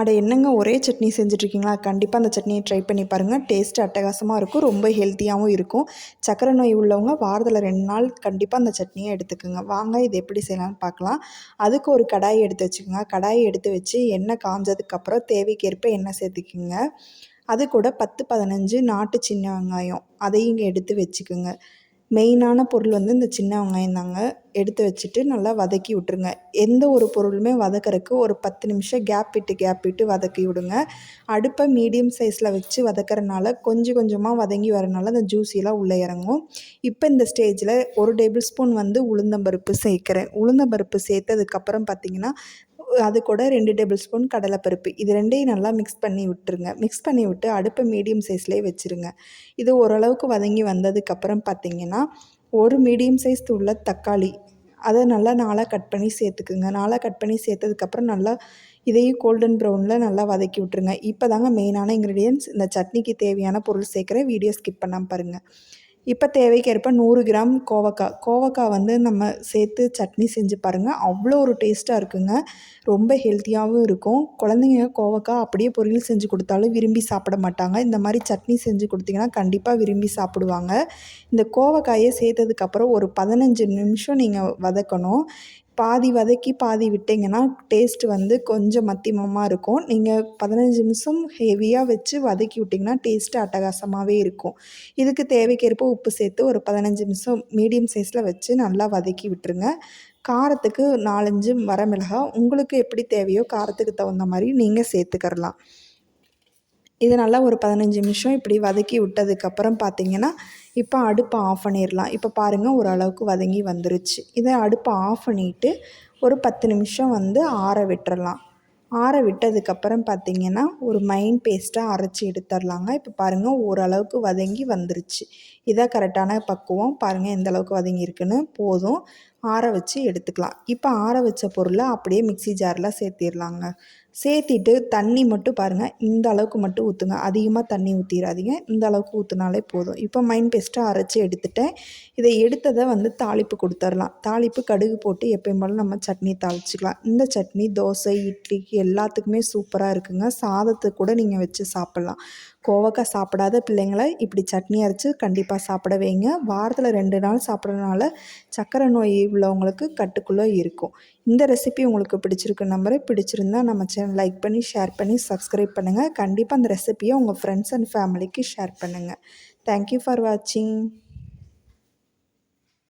அட என்னங்க ஒரே சட்னி செஞ்சுட்ருக்கீங்களா? கண்டிப்பாக அந்த சட்னியை ட்ரை பண்ணி பாருங்கள் டேஸ்ட்டு அட்டகாசமாக இருக்கும். ரொம்ப ஹெல்த்தியாகவும் இருக்கும். சக்கரை நோய் உள்ளவங்க வாரத்தில் ரெண்டு நாள் கண்டிப்பாக அந்த சட்னியை எடுத்துக்கோங்க. வாங்க இது எப்படி செய்யலாம்னு பார்க்கலாம் அதுக்கு ஒரு கடாயை எடுத்து வச்சுக்கோங்க. கடாயை எடுத்து வச்சு எண்ணெய் காஞ்சதுக்கப்புறம் தேவைக்கேற்ப எண்ணெய் சேர்த்துக்குங்க. அது கூட பத்து பதினஞ்சு நாட்டு சின்ன வெங்காயம் அதையும் இங்கே எடுத்து வச்சுக்கோங்க. மெயினான பொருள் வந்து இந்த சின்ன வெங்காயம் தாங்க. எடுத்து வச்சுட்டு நல்லா வதக்கி விட்ருங்க எந்த ஒரு பொருளுமே வதக்கறதுக்கு ஒரு பத்து நிமிஷம் கேப் விட்டு கேப் விட்டு வதக்கி விடுங்க. அடுப்பை மீடியம் சைஸில் வச்சு வதக்கிறனால கொஞ்சம் கொஞ்சமாக வதங்கி வரனால அந்த ஜூஸிலாம் உள்ளே இறங்கும். இப்போ இந்த ஸ்டேஜில் ஒரு டேபிள் ஸ்பூன் வந்து உளுந்தம்பருப்பு சேர்க்குறேன். உளுந்தம்பருப்பு சேர்த்ததுக்கப்புறம் பார்த்திங்கன்னா அது கூட ரெண்டு டேபிள் ஸ்பூன் கடலைப்பருப்பு. இது ரெண்டையும் நல்லா மிக்ஸ் பண்ணி விட்டுருங்க. மிக்ஸ் பண்ணி விட்டு அடுப்பை மீடியம் சைஸ்லேயே வச்சுருங்க. இது ஓரளவுக்கு வதங்கி வந்ததுக்கப்புறம் பார்த்திங்கன்னா ஒரு மீடியம் சைஸ் உள்ள தக்காளி அதை நல்லா நாளாக கட் பண்ணி சேர்த்துக்குங்க. நாளாக கட் பண்ணி சேர்த்ததுக்கப்புறம் நல்லா இதையும் கோல்டன் ப்ரௌனில் நல்லா வதக்கி விட்ருங்க இப்போ தாங்க மெயினான இன்க்ரீடியன்ஸ் இந்த சட்னிக்கு தேவையான பொருள் சேர்க்குற வீடியோ ஸ்கிப் பண்ணாமல் பாருங்கள் இப்போ தேவைக்கேற்ப நூறு கிராம் கோவக்காய் கோவக்காய் வந்து நம்ம சேர்த்து சட்னி செஞ்சு பாருங்கள் அவ்வளோ ஒரு டேஸ்ட்டாக இருக்குங்க. ரொம்ப ஹெல்த்தியாகவும் இருக்கும். குழந்தைங்க கோவக்காய் அப்படியே பொரியல் செஞ்சு கொடுத்தாலும் விரும்பி சாப்பிட மாட்டாங்க. இந்த மாதிரி சட்னி செஞ்சு கொடுத்தீங்கன்னா கண்டிப்பாக விரும்பி சாப்பிடுவாங்க. இந்த கோவக்காயை சேர்த்ததுக்கப்புறம் ஒரு பதினஞ்சு நிமிஷம் நீங்கள் வதக்கணும். பாதி வதக்கி பாதி விட்டிங்கன்னா டேஸ்ட் வந்து கொஞ்சம் மத்தியமமாக இருக்கும். நீங்கள் பதினஞ்சு நிமிஷம் ஹெவியாக வச்சு வதக்கி விட்டிங்கன்னா டேஸ்ட்டு அட்டகாசமாகவே இருக்கும். இதுக்கு தேவைக்கேற்ப உப்பு சேர்த்து ஒரு பதினஞ்சு நிமிஷம் மீடியம் சைஸில் வச்சு நல்லா வதக்கி விட்டுருங்க. காரத்துக்கு நாலஞ்சு வரமிளகாய் உங்களுக்கு எப்படி தேவையோ காரத்துக்கு தகுந்த மாதிரி நீங்கள் சேர்த்துக்கரலாம் இது நல்லா ஒரு பதினஞ்சு நிமிஷம் இப்படி வதக்கி விட்டதுக்கப்புறம் பார்த்திங்கன்னா இப்போ அடுப்பை ஆஃப் பண்ணிடலாம். இப்போ பாருங்கள் ஓரளவுக்கு வதங்கி வந்துருச்சு. இதை அடுப்பை ஆஃப் பண்ணிவிட்டு ஒரு பத்து நிமிஷம் வந்து ஆற விட்டுறலாம். ஆற விட்டதுக்கப்புறம் பார்த்திங்கன்னா ஒரு மைன் பேஸ்ட்டாக அரைச்சி எடுத்துடலாங்க. இப்போ பாருங்கள் ஓரளவுக்கு வதங்கி வந்துருச்சு. இதான் கரெக்டான பக்குவம். பாருங்கள் எந்த அளவுக்கு வதங்கியிருக்குன்னு போதும். ஆற வச்சு எடுத்துக்கலாம். இப்போ ஆற வச்ச பொருளை அப்படியே மிக்சி ஜாரில் சேர்த்திடலாங்க. சேர்த்திட்டு தண்ணி மட்டும் பாருங்கள் இந்த அளவுக்கு மட்டும் ஊற்றுங்க அதிகமாக தண்ணி ஊற்றிடாதீங்க இந்த அளவுக்கு ஊற்றினாலே போதும். இப்போ மைண்ட் பெஸ்ட்டாக அரைச்சி எடுத்துட்டேன். இதை எடுத்ததை வந்து தாளிப்பு கொடுத்துர்லாம் தாளிப்பு கடுகு போட்டு எப்பயும் போல் நம்ம சட்னி தாளிச்சிக்கலாம். இந்த சட்னி தோசை இட்லிக்கு எல்லாத்துக்குமே சூப்பராக இருக்குங்க. சாதத்துக்கு கூட நீங்கள் வச்சு சாப்பிட்லாம். கோவக்காய் சாப்பிடாத பிள்ளைங்களை இப்படி சட்னி அரைச்சி கண்டிப்பாக சாப்பிட வைங்க. வாரத்தில் ரெண்டு நாள் சாப்பிட்றதுனால சர்க்கரை நோய் உள்ளவங்களுக்கு கட்டுக்குள்ளே இருக்கும். இந்த ரெசிபி உங்களுக்கு பிடிச்சிருக்கு நம்பரை பிடிச்சிருந்தா நம்ம சேனல் லைக் பண்ணி ஷேர் பண்ணி சப்ஸ்கிரைப் பண்ணுங்கள் கண்டிப்பாக அந்த ரெசிபியை உங்கள் ஃப்ரெண்ட்ஸ் அண்ட் ஃபேமிலிக்கு ஷேர் பண்ணுங்கள் தேங்க்யூ ஃபார் வாட்சிங்